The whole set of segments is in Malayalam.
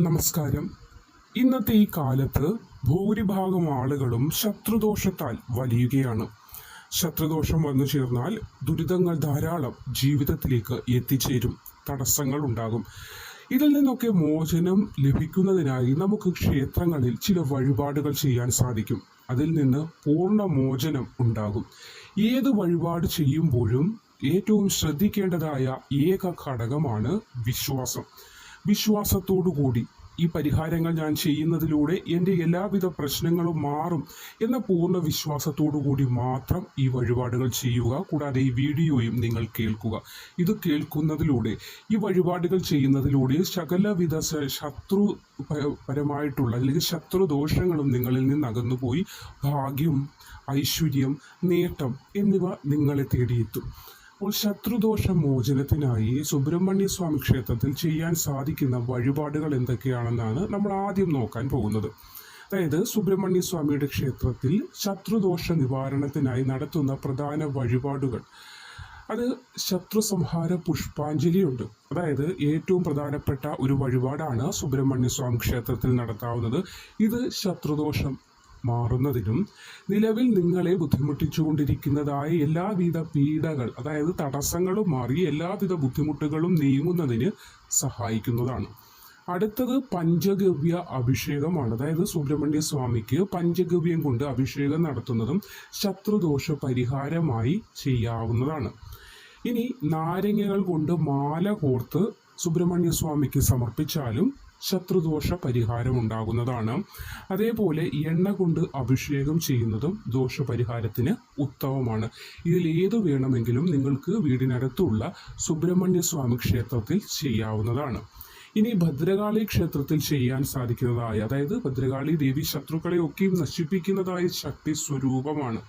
നമസ്കാരം. ഇന്നത്തെ ഈ കാലത്ത് ഭൂരിഭാഗം ആളുകളും ശത്രുദോഷത്താൽ വലിയുകയാണ്. ശത്രുദോഷം വന്നു ചേർന്നാൽ ദുരിതങ്ങൾ ധാരാളം ജീവിതത്തിലേക്ക് എത്തിച്ചേരും തടസ്സങ്ങൾ ഉണ്ടാകും. ഇതിൽ നിന്നൊക്കെ മോചനം ലഭിക്കുന്നതിനായി നമുക്ക് ക്ഷേത്രങ്ങളിൽ ചില വഴിപാടുകൾ ചെയ്യാൻ സാധിക്കും. അതിൽ നിന്ന് പൂർണ മോചനം ഉണ്ടാകും. ഏത് വഴിപാട് ചെയ്യുമ്പോഴും ഏറ്റവും ശ്രദ്ധിക്കേണ്ടതായ ഏക ഘടകമാണ് വിശ്വാസം. വിശ്വാസത്തോടുകൂടി ഈ പരിഹാരങ്ങൾ ഞാൻ ചെയ്യുന്നതിലൂടെ എന്റെ എല്ലാവിധ പ്രശ്നങ്ങളും മാറും എന്ന പൂർണ വിശ്വാസത്തോടു കൂടി മാത്രം ഈ വഴിപാടുകൾ ചെയ്യുക. കൂടാതെ ഈ വീഡിയോയും നിങ്ങൾ കേൾക്കുക. ഇത് കേൾക്കുന്നതിലൂടെ ഈ വഴിപാടുകൾ ചെയ്യുന്നതിലൂടെ സകലവിധ സ- ശത്രു പരമായിട്ടുള്ള അല്ലെങ്കിൽ ശത്രുദോഷങ്ങളും നിങ്ങളിൽ നിന്ന് അകന്നുപോയി. ഭാഗ്യം ഐശ്വര്യം നേട്ടം എന്നിവ നിങ്ങളെ തേടിയെത്തും. ശത്രുദോഷ മോചനത്തിനായി സുബ്രഹ്മണ്യ സ്വാമി ക്ഷേത്രത്തിൽ ചെയ്യാൻ സാധിക്കുന്ന വഴിപാടുകൾ എന്തൊക്കെയാണെന്നാണ് നമ്മൾ ആദ്യം നോക്കാൻ പോകുന്നത്. അതായത് സുബ്രഹ്മണ്യ സ്വാമിയുടെ ക്ഷേത്രത്തിൽ ശത്രുദോഷ നിവാരണത്തിനായി നടത്തുന്ന പ്രധാന വഴിപാടുകൾ. അത് ശത്രു സംഹാര പുഷ്പാഞ്ജലിയുണ്ട്. അതായത് ഏറ്റവും പ്രധാനപ്പെട്ട ഒരു വഴിപാടാണ് സുബ്രഹ്മണ്യ സ്വാമി ക്ഷേത്രത്തിൽ നടത്താവുന്നത്. ഇത് ശത്രുദോഷം മാറുന്നതിനും നിലവിൽ നിങ്ങളെ ബുദ്ധിമുട്ടിച്ചുകൊണ്ടിരിക്കുന്നതായ എല്ലാവിധ പീഡകൾ അതായത് തടസ്സങ്ങളും മാറി എല്ലാവിധ ബുദ്ധിമുട്ടുകളും നീങ്ങുന്നതിന് സഹായിക്കുന്നതാണ്. അടുത്തത് പഞ്ചഗവ്യ അഭിഷേകമാണ്. അതായത് സുബ്രഹ്മണ്യ സ്വാമിക്ക് പഞ്ചഗവ്യം കൊണ്ട് അഭിഷേകം നടത്തുന്നതും ശത്രുദോഷ പരിഹാരമായി ചെയ്യാവുന്നതാണ്. ഇനി നാരങ്ങകൾ കൊണ്ട് മാല കോർത്ത് സുബ്രഹ്മണ്യ സ്വാമിക്ക് സമർപ്പിച്ചാലും ശത്രുദോഷ പരിഹാരം ഉണ്ടാകുന്നതാണ് അതേപോലെ എണ്ണ കൊണ്ട് അഭിഷേകം ചെയ്യുന്നതും ദോഷപരിഹാരത്തിന് ഉത്തമമാണ്. ഇതിൽ ഏത് വേണമെങ്കിലും നിങ്ങൾക്ക് വീടിനടുത്തുള്ള സുബ്രഹ്മണ്യ സ്വാമി ക്ഷേത്രത്തിൽ ചെയ്യാവുന്നതാണ്. ഇനി ഭദ്രകാളി ക്ഷേത്രത്തിൽ ചെയ്യാൻ സാധിക്കുന്നതായ അതായത് ഭദ്രകാളി ദേവി ശത്രുക്കളെയൊക്കെയും നശിപ്പിക്കുന്നതായ ശക്തി സ്വരൂപമാണ്.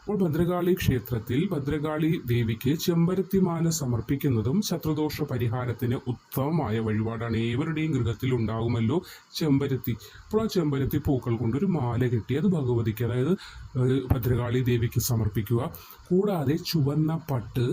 അപ്പോൾ ഭദ്രകാളി ക്ഷേത്രത്തിൽ ഭദ്രകാളി ദേവിക്ക് ചെമ്പരത്തിമാല സമർപ്പിക്കുന്നതും ശത്രുദോഷ പരിഹാരത്തിന് ഉത്തമമായ വഴിപാടാണ്. ഏവരുടെയും ഗൃഹത്തിൽ ഉണ്ടാകുമല്ലോ ചെമ്പരത്തി. അപ്പോൾ ആ ചെമ്പരത്തി പൂക്കൾ കൊണ്ടൊരു മാല കെട്ടി അത് ഭഗവതിക്ക് അതായത് ഭദ്രകാളി ദേവിക്ക് സമർപ്പിക്കുക. കൂടാതെ ചുവന്ന പട്ട്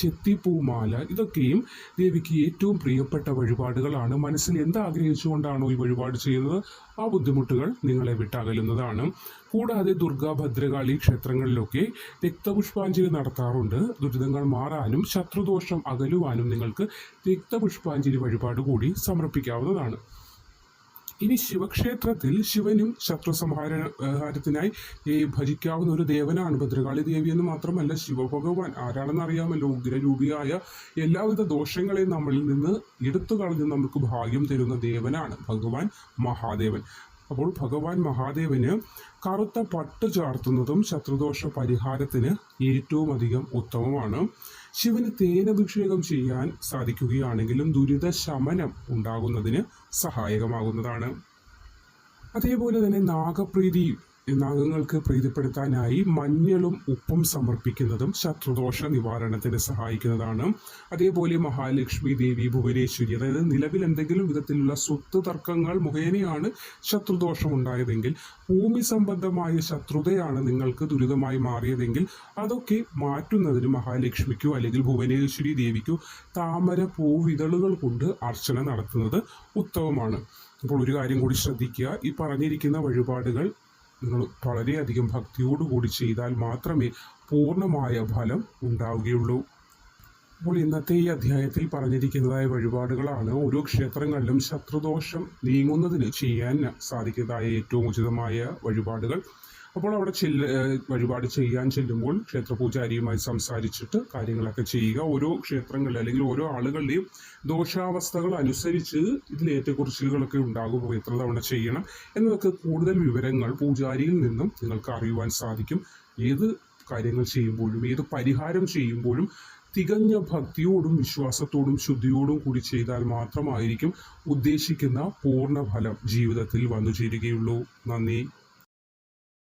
ചെത്തിപ്പൂമാല. ഇതൊക്കെയും ദേവിക്ക് ഏറ്റവും പ്രിയപ്പെട്ട വഴിപാടുകളാണ്. മനസ്സിൽ എന്താഗ്രഹിച്ചുകൊണ്ടാണോ ഈ വഴിപാട് ചെയ്യുന്നത്? ആ ബുദ്ധിമുട്ടുകൾ നിങ്ങളെ വിട്ടകലുന്നതാണ്. കൂടാതെ ദുർഗാ ഭദ്രകാളി ക്ഷേത്രങ്ങളിലൊക്കെ രക്തപുഷ്പാഞ്ജലി നടത്താറുണ്ട്. ദുരിതങ്ങൾ മാറാനും ശത്രുദോഷം അകലുവാനും നിങ്ങൾക്ക് രക്തപുഷ്പാഞ്ജലി വഴിപാട് കൂടി സമർപ്പിക്കാവുന്നതാണ്. ഇനി ശിവക്ഷേത്രത്തിൽ ശിവനും ശത്രു സംഹാരത്തിനായി ഭജിക്കാവുന്ന ഒരു ദേവനാണ് ഭദ്രകാളി ദേവി എന്ന് മാത്രമല്ല ശിവഭഗവാൻ. ആരാണെന്ന് അറിയാമല്ലോ? ഉഗ്രരൂപിയായ എല്ലാവിധ ദോഷങ്ങളെയും നമ്മളിൽ നിന്ന് എടുത്തു കളഞ്ഞ് നമുക്ക് ഭാഗ്യം തരുന്ന ദേവനാണ് ഭഗവാൻ മഹാദേവൻ. അപ്പോൾ ഭഗവാൻ മഹാദേവന് കറുത്ത പട്ട് ചാർത്തുന്നതും ശത്രുദോഷ പരിഹാരത്തിന് ഏറ്റവും അധികം ഉത്തമമാണ്. ശിവന് തേനഭിഷേകം ചെയ്യാൻ സാധിക്കുകയാണെങ്കിലും ദുരിത ശമനം ഉണ്ടാകുന്നതിന് സഹായകമാകുന്നതാണ്. അതേപോലെ തന്നെ നാഗപ്രീതി നാഗങ്ങൾക്ക് പ്രീതിപ്പെടുത്താനായി മഞ്ഞളും ഉപ്പും സമർപ്പിക്കുന്നതും ശത്രുദോഷ നിവാരണത്തിന് സഹായിക്കുന്നതാണ്. അതേപോലെ മഹാലക്ഷ്മി ദേവി ഭുവനേശ്വരി അതായത് നിലവിൽ എന്തെങ്കിലും വിധത്തിലുള്ള സ്വത്ത് തർക്കങ്ങൾ മുഖേനയാണ് ശത്രുദോഷം ഉണ്ടായതെങ്കിൽ ഭൂമി സംബന്ധമായ ശത്രുതയാണ് നിങ്ങൾക്ക് ദുരിതമായി മാറിയതെങ്കിൽ അതൊക്കെ മാറ്റുന്നതിന് മഹാലക്ഷ്മിക്കോ അല്ലെങ്കിൽ ഭുവനേശ്വരി ദേവിക്കോ താമര പൂവിതളുകൾ കൊണ്ട് അർച്ചന നടത്തുന്നത് ഉത്തമമാണ്. അപ്പോൾ ഒരു കാര്യം കൂടി ശ്രദ്ധിക്കുക. ഈ പറഞ്ഞിരിക്കുന്ന വഴിപാടുകൾ നിങ്ങൾ വളരെയധികം ഭക്തിയോടുകൂടി ചെയ്താൽ മാത്രമേ പൂർണമായ ഫലം ഉണ്ടാവുകയുള്ളൂ. അപ്പോൾ ഇന്നത്തെ ഈ അധ്യായത്തിൽ പറഞ്ഞിരിക്കുന്നതായ വഴിപാടുകളാണ് ഓരോ ക്ഷേത്രങ്ങളിലും ശത്രുദോഷം നീങ്ങുന്നതിന് ചെയ്യാൻ സാധിക്കുന്നതായ ഏറ്റവും ഉചിതമായ വഴിപാടുകൾ. അപ്പോൾ അവിടെ ചെല്ല വഴിപാട് ചെയ്യാൻ ചെല്ലുമ്പോൾ ക്ഷേത്ര പൂജാരിയുമായി സംസാരിച്ചിട്ട് കാര്യങ്ങളൊക്കെ ചെയ്യുക. ഓരോ ക്ഷേത്രങ്ങളിൽ അല്ലെങ്കിൽ ഓരോ ആളുകളുടെയും ദോഷാവസ്ഥകൾ അനുസരിച്ച് ഇതിൽ ഏറ്റക്കുറിച്ചിലുകളൊക്കെ ഉണ്ടാകുമ്പോൾ എത്ര തവണ ചെയ്യണം എന്നതൊക്കെ കൂടുതൽ വിവരങ്ങൾ പൂജാരിയിൽ നിന്നും നിങ്ങൾക്ക് അറിയുവാൻ സാധിക്കും. ഏത് കാര്യങ്ങൾ ചെയ്യുമ്പോഴും ഏത് പരിഹാരം ചെയ്യുമ്പോഴും തികഞ്ഞ ഭക്തിയോടും വിശ്വാസത്തോടും ശുദ്ധിയോടും കൂടി ചെയ്താൽ മാത്രമായിരിക്കും ഉദ്ദേശിക്കുന്ന പൂർണ ഫലം ജീവിതത്തിൽ വന്നു ചേരുകയുള്ളൂ നന്ദി.